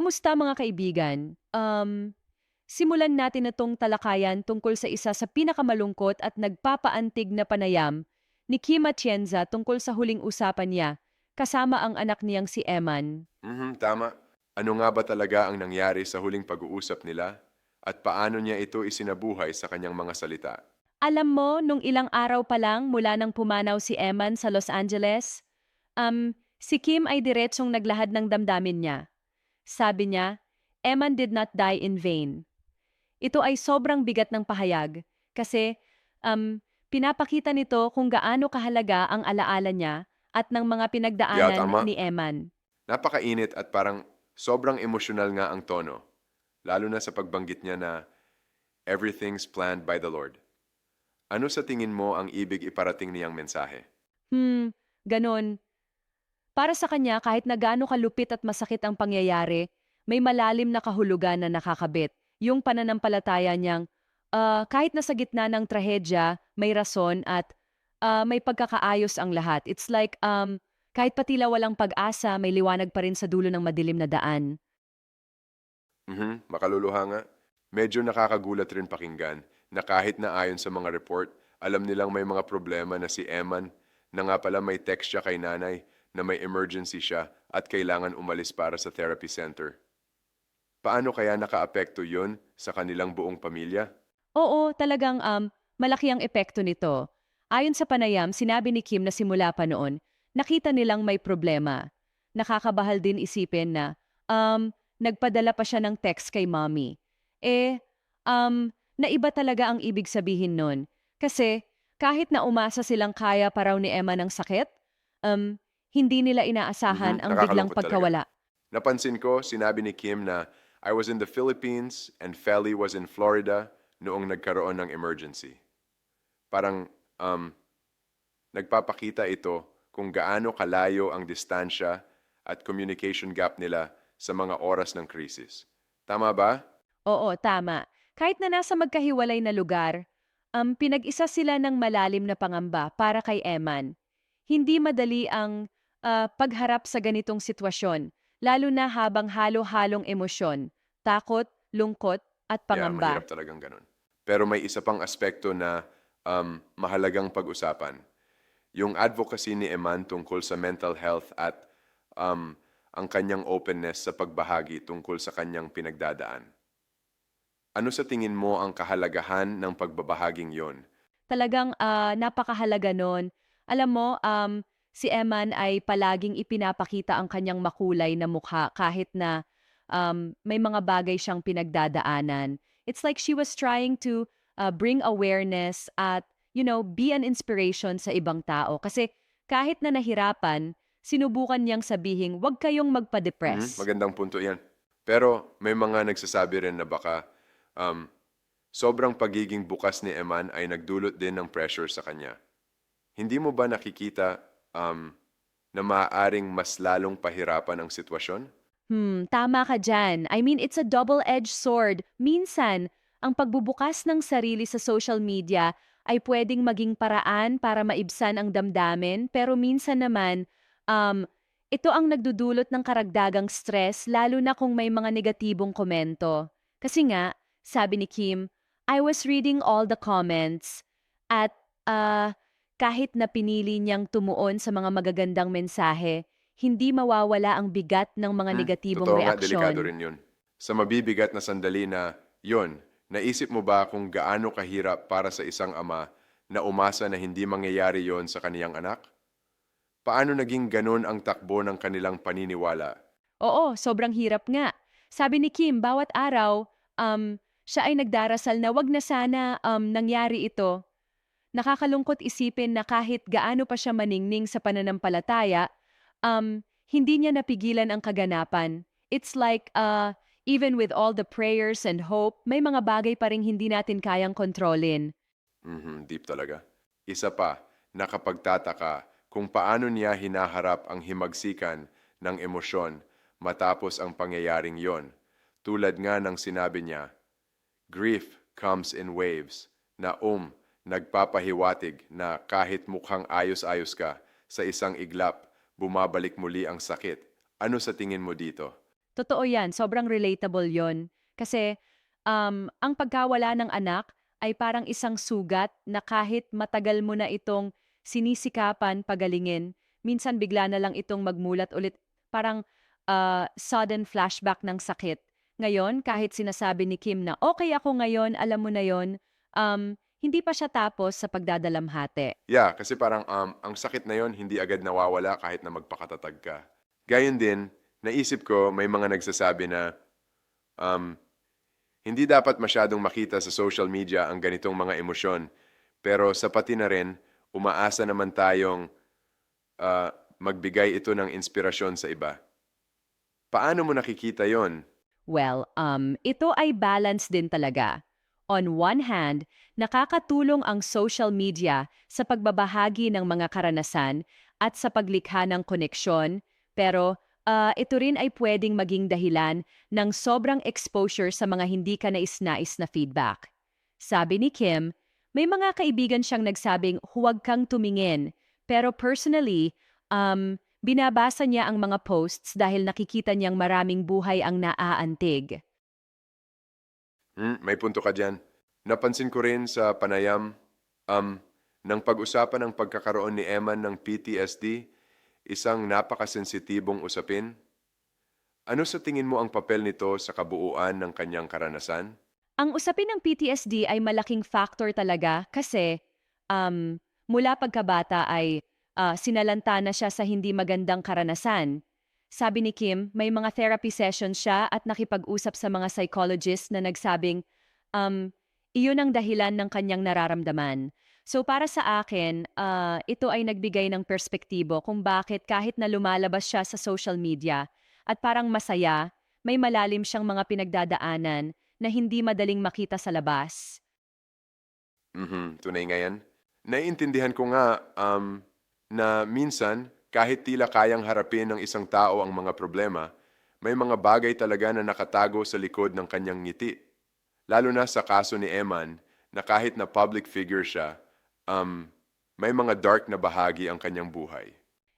Kamusta mga kaibigan? Um, simulan natin itong talakayan tungkol sa isa sa pinakamalungkot at nagpapaantig na panayam ni Kim Atienza tungkol sa huling usapan niya kasama ang anak niyang si Eman. Mhm, tama. Ano nga ba talaga ang nangyari sa huling pag-uusap nila? At paano niya ito isinabuhay sa kanyang mga salita? Alam mo, nung ilang araw pa lang mula nang pumanaw si Eman sa Los Angeles, um, si Kim ay diretsong naglahad ng damdamin niya. Sabi niya, Eman did not die in vain. Ito ay sobrang bigat ng pahayag kasi um, pinapakita nito kung gaano kahalaga ang alaala niya at ng mga Yeah, pinagdaanan tama. ni Eman. Napakainit at parang sobrang emosyonal nga ang tono. Lalo na sa pagbanggit niya na everything's planned by the Lord. Ano sa tingin mo ang ibig iparating niyang mensahe? Hmm, ganon. Para sa kanya, kahit na gaano kalupit at masakit ang pangyayari, may malalim na kahulugan na nakakabit. Yung pananampalataya niyang, ah, kahit na sa gitna ng trahedya, may rason at ah, may pagkakaayos ang lahat. It's like, um, kahit patila walang pag-asa, may liwanag pa rin sa dulo ng madilim na daan. Mhm, makaluluha nga. Medyo nakakagulat rin pakinggan na kahit na ayon sa mga report, alam nilang may mga problema na si Eman na nga pala may text siya kay nanay na may emergency siya at kailangan umalis para sa therapy center. Paano kaya nakaapekto yon sa kanilang buong pamilya? Oo, talagang um, malaki ang epekto nito. Ayon sa panayam, sinabi ni Kim na simula pa noon, nakita nilang may problema. Nakakabahal din isipin na, um, nagpadala pa siya ng text kay mommy. Eh, um, naiba talaga ang ibig sabihin nun. Kasi, kahit na umasa silang kaya pa raw ni Emma ng sakit, um, hindi nila inaasahan Mhm, ang biglang nakakalungkot talaga. pagkawala. Napansin ko, sinabi ni Kim na I was in the Philippines and Feli was in Florida noong nagkaroon ng emergency. Parang um, nagpapakita ito kung gaano kalayo ang distansya at communication gap nila sa mga oras ng krisis. Tama ba? Oo, tama. Kahit na nasa magkahiwalay na lugar, um, pinag-isa sila ng malalim na pangamba para kay Eman. Hindi madali ang ah, pagharap sa ganitong sitwasyon, lalo na habang halo-halong emosyon, takot, lungkot, at Yeah, pangamba. mahirap talagang ganun. Pero may isa pang aspekto na um, mahalagang pag-usapan. Yung advocacy ni Eman tungkol sa mental health at um, ang kanyang openness sa pagbahagi tungkol sa kanyang pinagdadaan. Ano sa tingin mo ang kahalagahan ng pagbabahaging yon? Talagang ah, napakahalaga nun. Alam mo, um, si Eman ay palaging ipinapakita ang kanyang makulay na mukha kahit na um, may mga bagay siyang pinagdadaanan. It's like she was trying to uh, bring awareness at, you know, be an inspiration sa ibang tao. Kasi kahit na nahirapan, sinubukan niyang sabihin, huwag kayong Mhm, magpa-depress. Magandang punto yan. Pero may mga nagsasabi rin na baka um, sobrang pagiging bukas ni Eman ay nagdulot din ng pressure sa kanya. Hindi mo ba nakikita um, na maaaring mas lalong pahirapan ang sitwasyon? Hmm, tama ka dyan. I mean, it's a double-edged sword. Minsan, ang pagbubukas ng sarili sa social media ay pwedeng maging paraan para maibsan ang damdamin, pero minsan naman, um, ito ang nagdudulot ng karagdagang stress lalo na kung may mga negatibong komento. Kasi nga, sabi ni Kim, I was reading all the comments at ah, kahit na pinili niyang tumuon sa mga magagandang mensahe, hindi mawawala ang bigat ng mga Hmm, negatibong Totoo nga, delikado reaksyon. rin yun. Sa mabibigat na sandali na yun, naisip mo ba kung gaano kahirap para sa isang ama na umasa na hindi mangyayari yon sa kaniyang anak? Paano naging ganun ang takbo ng kanilang paniniwala? Oo, sobrang hirap nga. Sabi ni Kim, bawat araw, um, siya ay nagdarasal na wag na sana um, nangyari ito. Nakakalungkot isipin na kahit gaano pa siya maningning sa pananampalataya, um, hindi niya napigilan ang kaganapan. It's like, uh, even with all the prayers and hope, may mga bagay pa rin hindi natin kayang kontrolin. Mhm, deep talaga. Isa pa, nakapagtataka kung paano niya hinaharap ang himagsikan ng emosyon matapos ang pangyayaring yon. Tulad nga ng sinabi niya, grief comes in waves na um, nagpapahiwatig na kahit mukhang ayos-ayos ka, sa isang iglap, bumabalik muli ang sakit. Ano sa tingin mo dito? Totoo yan, sobrang relatable yon. Kasi um, ang pagkawala ng anak ay parang isang sugat na kahit matagal mo na itong sinisikapan pagalingin, minsan bigla na lang itong magmulat ulit. Parang ah, sudden flashback ng sakit. Ngayon, kahit sinasabi ni Kim na okay ako ngayon, alam mo na yon, um, hindi pa siya tapos sa pagdadalamhati. Yeah, kasi parang um, ang sakit na yon hindi agad nawawala kahit na magpakatatag ka. Gayon din, naisip ko may mga nagsasabi na um, hindi dapat masyadong makita sa social media ang ganitong mga emosyon. Pero sa pati na rin, umaasa naman tayong ah, magbigay ito ng inspirasyon sa iba. Paano mo nakikita yon? Well, um, ito ay balance din talaga. On one hand, nakakatulong ang social media sa pagbabahagi ng mga karanasan at sa paglikha ng koneksyon, pero ah, ito rin ay pwedeng maging dahilan ng sobrang exposure sa mga hindi ka nais-nais na feedback. Sabi ni Kim, may mga kaibigan siyang nagsabing huwag kang tumingin, pero personally, um, binabasa niya ang mga posts dahil nakikita niyang maraming buhay ang naaantig. Hmm, may punto ka dyan. Napansin ko rin sa panayam um, ng pag-usapan ng pagkakaroon ni Eman ng PTSD, isang napakasensitibong usapin. Ano sa tingin mo ang papel nito sa kabuuan ng kanyang karanasan? Ang usapin ng PTSD ay malaking factor talaga kasi um, mula pagkabata ay ah, sinalanta na siya sa hindi magandang karanasan. Sabi ni Kim, may mga therapy sessions siya at nakipag-usap sa mga psychologist na nagsabing, um, iyon ang dahilan ng kanyang nararamdaman. So para sa akin, ah, ito ay nagbigay ng perspektibo kung bakit kahit na lumalabas siya sa social media at parang masaya, may malalim siyang mga pinagdadaanan na hindi madaling makita sa labas. Mhm, tunay nga yan. Naiintindihan ko nga um, na minsan, kahit tila kayang harapin ng isang tao ang mga problema, may mga bagay talaga na nakatago sa likod ng kanyang ngiti. Lalo na sa kaso ni Eman, na kahit na public figure siya, um, may mga dark na bahagi ang kanyang buhay.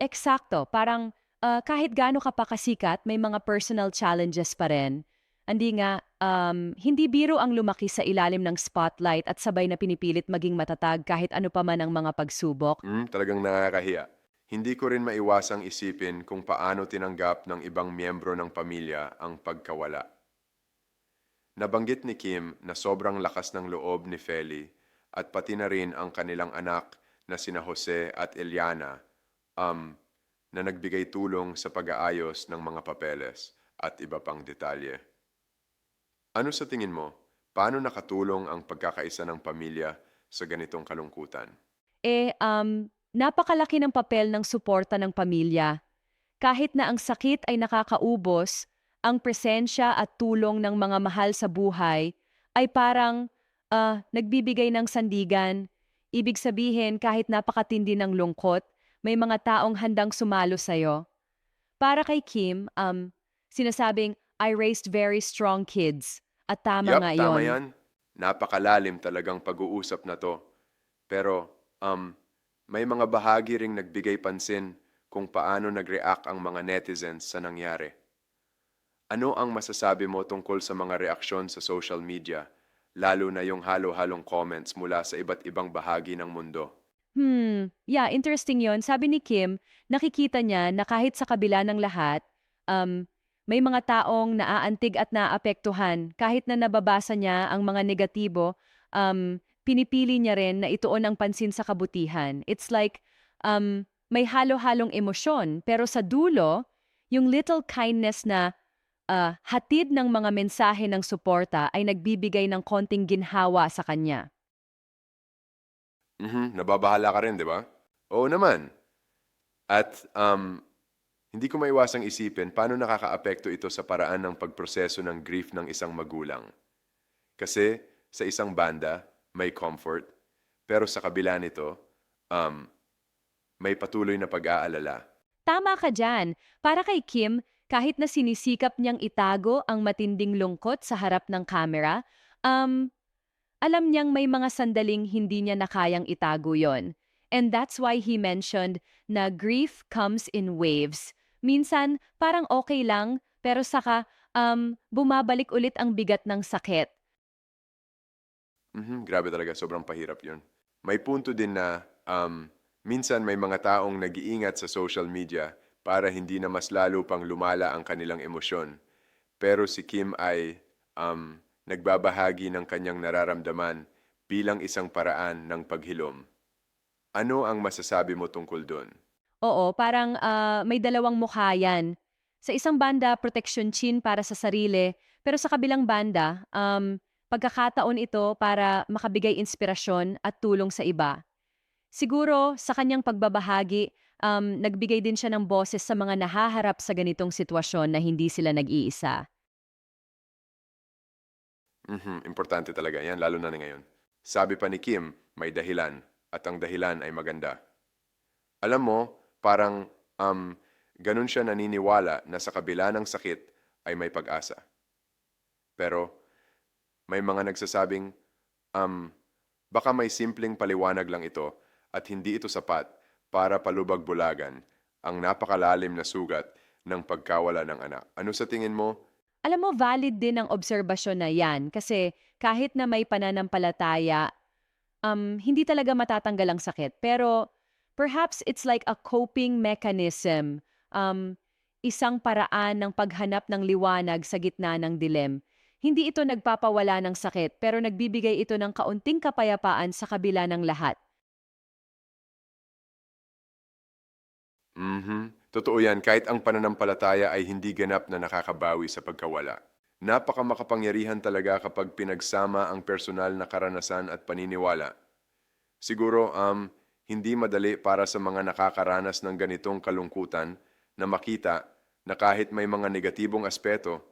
Eksakto, parang ah, kahit gaano ka pa kasikat, may mga personal challenges pa rin. Andi nga, um, hindi biro ang lumaki sa ilalim ng spotlight at sabay na pinipilit maging matatag kahit ano pa man ang mga pagsubok. Mm, talagang nakakahiya. Hindi ko rin maiwasang isipin kung paano tinanggap ng ibang miyembro ng pamilya ang pagkawala. Nabanggit ni Kim na sobrang lakas ng loob ni Feli at pati na rin ang kanilang anak na sina Jose at Eliana um, na nagbigay tulong sa pag-aayos ng mga papeles at iba pang detalye. Ano sa tingin mo, paano nakatulong ang pagkakaisa ng pamilya sa ganitong kalungkutan? Eh, um, napakalaki ng papel ng suporta ng pamilya. Kahit na ang sakit ay nakakaubos, ang presensya at tulong ng mga mahal sa buhay ay parang ah, nagbibigay ng sandigan. Ibig sabihin, kahit napakatindi ng lungkot, may mga taong handang sumalo sa'yo. Para kay Kim, um, sinasabing, I raised very strong kids. At tama Yup, nga tama yon. yan. Napakalalim talagang pag-uusap na to. Pero, um, may mga bahagi ring nagbigay pansin kung paano nag-react ang mga netizens sa nangyari. Ano ang masasabi mo tungkol sa mga reaksyon sa social media, lalo na yung halo-halong comments mula sa iba't ibang bahagi ng mundo? Hmm, yeah, interesting yon. Sabi ni Kim, nakikita niya na kahit sa kabila ng lahat, um, may mga taong naaantig at naapektuhan. Kahit na nababasa niya ang mga negatibo, um, pinipili niya rin na ituon ang pansin sa kabutihan. It's like, um, may halo-halong emosyon, pero sa dulo, yung little kindness na ah, hatid ng mga mensahe ng suporta ay nagbibigay ng konting ginhawa sa kanya. Mhm, nababahala ka rin, di ba? Oo naman. At um, hindi ko maiwasang isipin paano nakakaapekto ito sa paraan ng pagproseso ng grief ng isang magulang. Kasi sa isang banda, may comfort, pero sa kabila nito, um, may patuloy na pag-aalala. Tama ka dyan. Para kay Kim, kahit na sinisikap niyang itago ang matinding lungkot sa harap ng kamera, um, alam niyang may mga sandaling hindi niya nakayang itago yon. And that's why he mentioned na grief comes in waves. Minsan, parang okay lang, pero saka um, bumabalik ulit ang bigat ng sakit. Mhm, grabe talaga, sobrang pahirap yun. May punto din na um, minsan may mga taong nag-iingat sa social media para hindi na mas lalo pang lumala ang kanilang emosyon. Pero si Kim ay um, nagbabahagi ng kanyang nararamdaman bilang isang paraan ng paghilom. Ano ang masasabi mo tungkol doon? Oo, parang ah, may dalawang mukha yan. Sa isang banda, protection chin para sa sarili, pero sa kabilang banda, um, pagkakataon ito para makabigay inspirasyon at tulong sa iba. Siguro, sa kanyang pagbabahagi, um, nagbigay din siya ng boses sa mga nahaharap sa ganitong sitwasyon na hindi sila nag-iisa. Mhm, importante talaga yan, lalo na ngayon. Sabi pa ni Kim, may dahilan, at ang dahilan ay maganda. Alam mo, parang um, ganun siya naniniwala na sa kabila ng sakit ay may pag-asa. Pero may mga nagsasabing, um, baka may simpleng paliwanag lang ito at hindi ito sapat para palubag-bulagan ang napakalalim na sugat ng pagkawala ng anak. Ano sa tingin mo? Alam mo, valid din ang obserbasyon na yan kasi kahit na may pananampalataya, um, hindi talaga matatanggal ang sakit. Pero perhaps it's like a coping mechanism, um, isang paraan ng paghanap ng liwanag sa gitna ng dilem. Hindi ito nagpapawala ng sakit pero nagbibigay ito ng kaunting kapayapaan sa kabila ng lahat. Mhm. Totoo yan, kahit ang pananampalataya ay hindi ganap na nakakabawi sa pagkawala. Napaka makapangyarihan talaga kapag pinagsama ang personal na karanasan at paniniwala. Siguro, um, hindi madali para sa mga nakakaranas ng ganitong kalungkutan na makita na kahit may mga negatibong aspeto,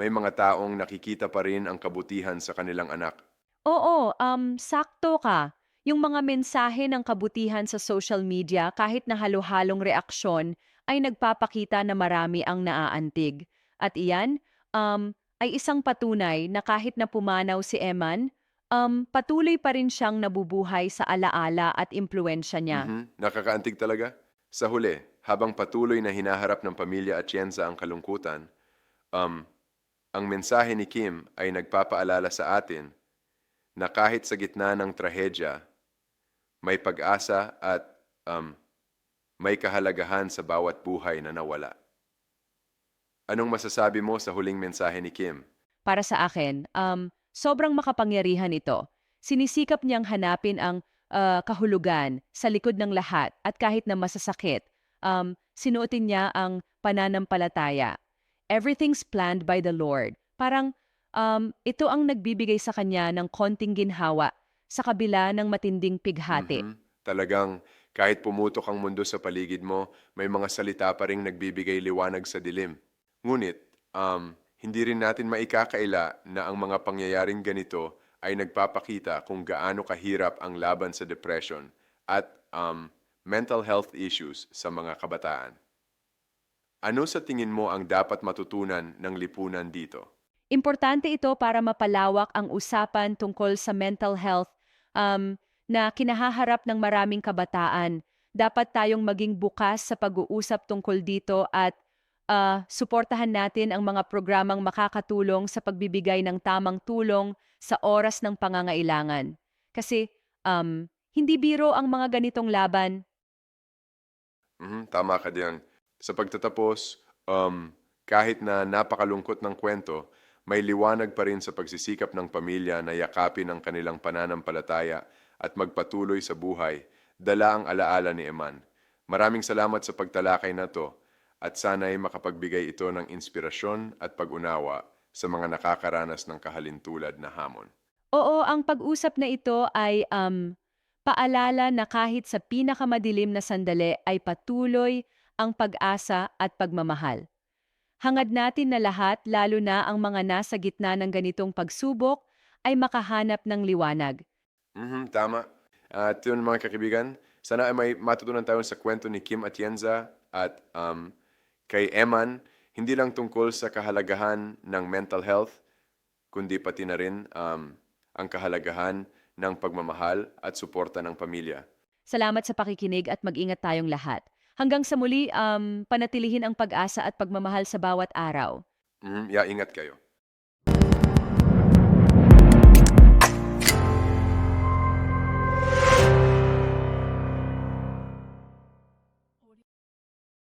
may mga taong nakikita pa rin ang kabutihan sa kanilang anak. Oo, um, sakto ka. Yung mga mensahe ng kabutihan sa social media kahit na halo-halong reaksyon ay nagpapakita na marami ang naaantig. At iyan um, ay isang patunay na kahit na pumanaw si Eman, um, patuloy pa rin siyang nabubuhay sa alaala at impluensya niya. Mhm. Nakakaantig talaga. Sa huli, habang patuloy na hinaharap ng pamilya at Yenza ang kalungkutan, um, ang mensahe ni Kim ay nagpapaalala sa atin na kahit sa gitna ng trahedya, may pag-asa at um, may kahalagahan sa bawat buhay na nawala. Anong masasabi mo sa huling mensahe ni Kim? Para sa akin, um, sobrang makapangyarihan ito. Sinisikap niyang hanapin ang ah, kahulugan sa likod ng lahat at kahit na masasakit, um, sinuotin niya ang pananampalataya. Everything's planned by the Lord. Parang um, ito ang nagbibigay sa kanya ng konting ginhawa sa kabila ng matinding pighati. Mhm. Talagang kahit pumutok ang mundo sa paligid mo, may mga salita pa rin nagbibigay liwanag sa dilim. Ngunit, um, hindi rin natin maikakaila na ang mga pangyayaring ganito ay nagpapakita kung gaano kahirap ang laban sa depression at um, mental health issues sa mga kabataan. Ano sa tingin mo ang dapat matutunan ng lipunan dito? Importante ito para mapalawak ang usapan tungkol sa mental health um, na kinahaharap ng maraming kabataan. Dapat tayong maging bukas sa pag-uusap tungkol dito at ah, suportahan natin ang mga programang makakatulong sa pagbibigay ng tamang tulong sa oras ng pangangailangan. Kasi um, hindi biro ang mga ganitong laban. Mhm, tama ka diyan. Sa pagtatapos, um, kahit na napakalungkot ng kwento, may liwanag pa rin sa pagsisikap ng pamilya na yakapin ang kanilang pananampalataya at magpatuloy sa buhay, dala ang alaala ni Eman. Maraming salamat sa pagtalakay na to at sana'y makapagbigay ito ng inspirasyon at pag-unawa sa mga nakakaranas ng kahalintulad na hamon. Oo, ang pag-usap na ito ay um, paalala na kahit sa pinakamadilim na sandali ay patuloy ang pag-asa at pagmamahal. Hangad natin na lahat, lalo na ang mga nasa gitna ng ganitong pagsubok, ay makahanap ng liwanag. Mhm, tama. At yun mga kakibigan, sana ay may matutunan tayo sa kwento ni Kim Atienza at um, kay Eman, hindi lang tungkol sa kahalagahan ng mental health, kundi pati na rin um, ang kahalagahan ng pagmamahal at suporta ng pamilya. Salamat sa pakikinig at mag-ingat tayong lahat. Hanggang sa muli, um, panatilihin ang pag-asa at pagmamahal sa bawat araw. Mhm, yeah, ingat kayo.